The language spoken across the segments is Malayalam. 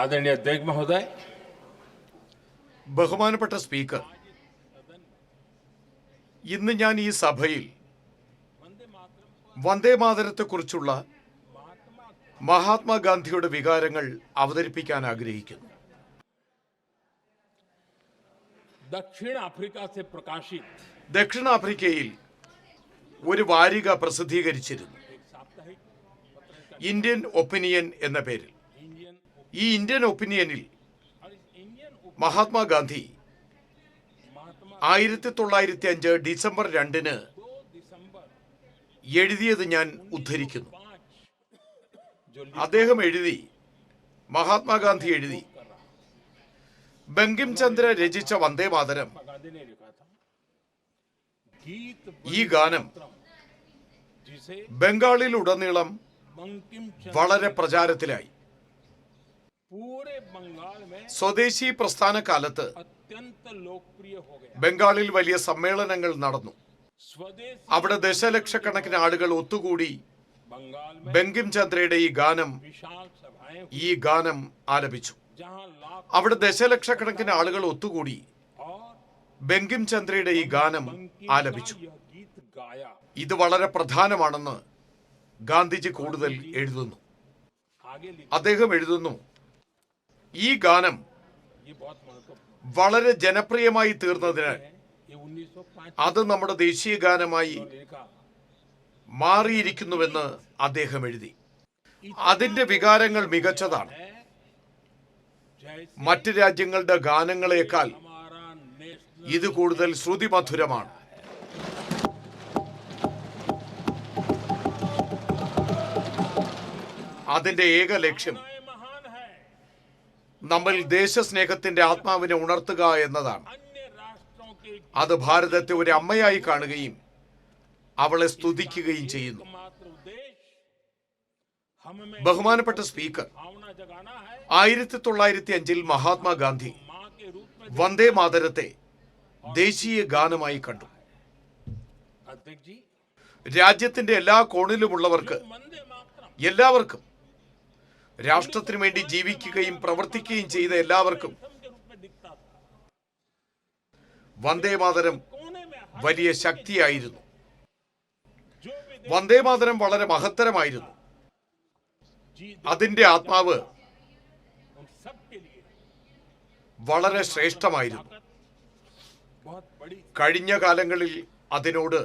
ആദരണീയ അധ്യക്ഷ മഹോദയ. ബഹുമാനപ്പെട്ട സ്പീക്കർ ഇന്ന് ഞാൻ ഈ സഭയിൽ വന്ദേ മാതരത്തെക്കുറിച്ചുള്ള മഹാത്മാഗാന്ധിയുടെ വികാരങ്ങൾ അവതരിപ്പിക്കാൻ ആഗ്രഹിക്കുന്നു. ദക്ഷിണാഫ്രിക്കയിൽ ഒരു വാരിക പ്രസിദ്ധീകരിച്ചിരുന്നു. ഇന്ത്യൻ ഒപ്പീനിയൻ എന്ന പേരിൽ. ഈ ഇന്ത്യൻ ഒപ്പീനിയനിൽ മഹാത്മാഗാന്ധി ആയിരത്തി തൊള്ളായിരത്തി അഞ്ച് ഡിസംബർ രണ്ടിന് എഴുതിയത് ഞാൻ ഉദ്ധരിക്കുന്നു. അദ്ദേഹം എഴുതി മഹാത്മാഗാന്ധി എഴുതി. ബങ്കിംചന്ദ്ര രചിച്ച വന്ദേമാതരം ഈ ഗാനം ബംഗാളിലുടനീളം വളരെ പ്രചാരത്തിലായി. സ്വദേശി പ്രസ്ഥാന കാലത്ത് ബംഗാളിൽ വലിയ സമ്മേളനങ്ങൾ നടന്നു. അവിടെ ദശലക്ഷക്കണക്കിന് ആളുകൾ ഒത്തുകൂടി. ബംഗിം ചന്ദ്രയുടെ ഈ ഗാനം ഈ ഗാനം ആലപിച്ചു. അവിടെ ദശലക്ഷക്കണക്കിന് ആളുകൾ ഒത്തുകൂടി. ബംഗിം ചന്ദ്രയുടെ ഈ ഗാനം ആലപിച്ചു. ഇത് വളരെ പ്രധാനമാണെന്ന് ഗാന്ധിജി കൂടുതൽ എഴുതുന്നു. അദ്ദേഹം എഴുതുന്നു ഈ ഗാനം വളരെ ജനപ്രിയമായി തീർന്നതിന് അത് നമ്മുടെ ദേശീയ ഗാനമായി മാറിയിരിക്കുന്നുവെന്ന് അദ്ദേഹം എഴുതി. അതിന്റെ വികാരങ്ങൾ മികച്ചതാണ്. മറ്റ് രാജ്യങ്ങളുടെ ഗാനങ്ങളെക്കാൾ ഇത് കൂടുതൽ ശ്രുതിമധുരമാണ്. അതിന്റെ ഏക ലക്ഷ്യം നമ്മൾ ദേശസ്നേഹത്തിന്റെ ആത്മാവിനെ ഉണർത്തുക എന്നതാണ്. അത് ഭാരതത്തെ ഒരു അമ്മയായി കാണുകയും അവളെ സ്തുതിക്കുകയും ചെയ്യുന്നു. ബഹുമാനപ്പെട്ട സ്പീക്കർ ആയിരത്തി തൊള്ളായിരത്തി അഞ്ചിൽ മഹാത്മാഗാന്ധി വന്ദേ മാതരത്തെ ദേശീയ ഗാനമായി കണ്ടു. രാജ്യത്തിന്റെ എല്ലാ കോണിലുമുള്ളവർക്ക് എല്ലാവർക്കും രാഷ്ട്രത്തിനു വേണ്ടി ജീവിക്കുകയും പ്രവർത്തിക്കുകയും ചെയ്ത എല്ലാവർക്കും വന്ദേമാതരം വലിയ ശക്തിയായിരുന്നു. വന്ദേമാതരം വളരെ മഹത്തരമായിരുന്നു. അതിന്റെ ആത്മാവ് വളരെ ശ്രേഷ്ഠമായിരുന്നു. കഴിഞ്ഞ കാലങ്ങളിൽ അതിനോട്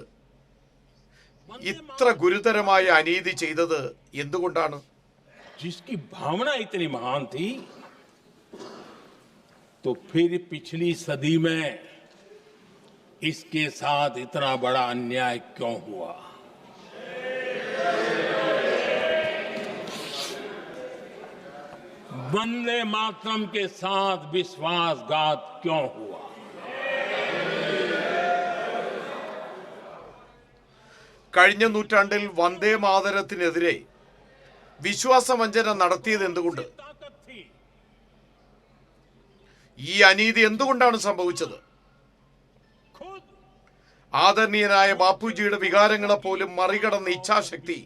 ഇത്ര ഗുരുതരമായ അനീതി ചെയ്തത് എന്തുകൊണ്ടാണ്? जिसकी भावना इतनी महान थी तो फिर पिछली सदी में इसके साथ इतना बड़ा अन्याय क्यों हुआ वंदे मातरम के साथ विश्वासघात क्यों हुआ കഴിഞ്ഞ നൂറ്റാണ്ടിൽ വന്ദേ മാതരത്തിനെതിരെ വിശ്വാസവഞ്ചന നടത്തിയത് എന്തുകൊണ്ട്? ഈ അനീതി എന്തുകൊണ്ടാണ് സംഭവിച്ചത്? ആദരണീയനായ ബാപ്പുജിയുടെ വികാരങ്ങളെ പോലും മറികടന്ന ഇച്ഛാശക്തി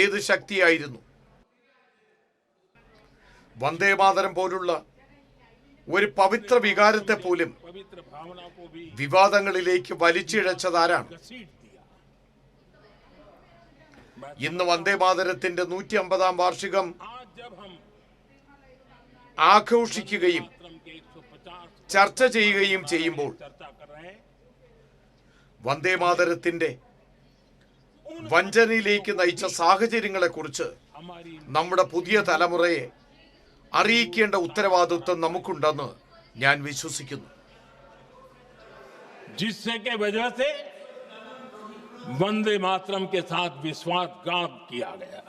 ഏത് ശക്തിയായിരുന്നു? വന്ദേ മാതരം പോലുള്ള ഒരു പവിത്ര വികാരത്തെ പോലും വിവാദങ്ങളിലേക്ക് വലിച്ചിഴച്ചതാരാണ്? ഇന്ന് വന്ദേ മാതരത്തിന്റെ നൂറ്റി അമ്പതാം വാർഷികം ആഘോഷിക്കുകയും ചർച്ച ചെയ്യുകയും ചെയ്യുമ്പോൾ വന്ദേ മാതരത്തിന്റെ വഞ്ചനയിലേക്ക് നയിച്ച സാഹചര്യങ്ങളെക്കുറിച്ച് നമ്മുടെ പുതിയ തലമുറയെ അറിയിക്കേണ്ട ഉത്തരവാദിത്വം നമുക്കുണ്ടെന്ന് ഞാൻ വിശ്വസിക്കുന്നു. वंदे मातरम के साथ विश्वासघात किया गया।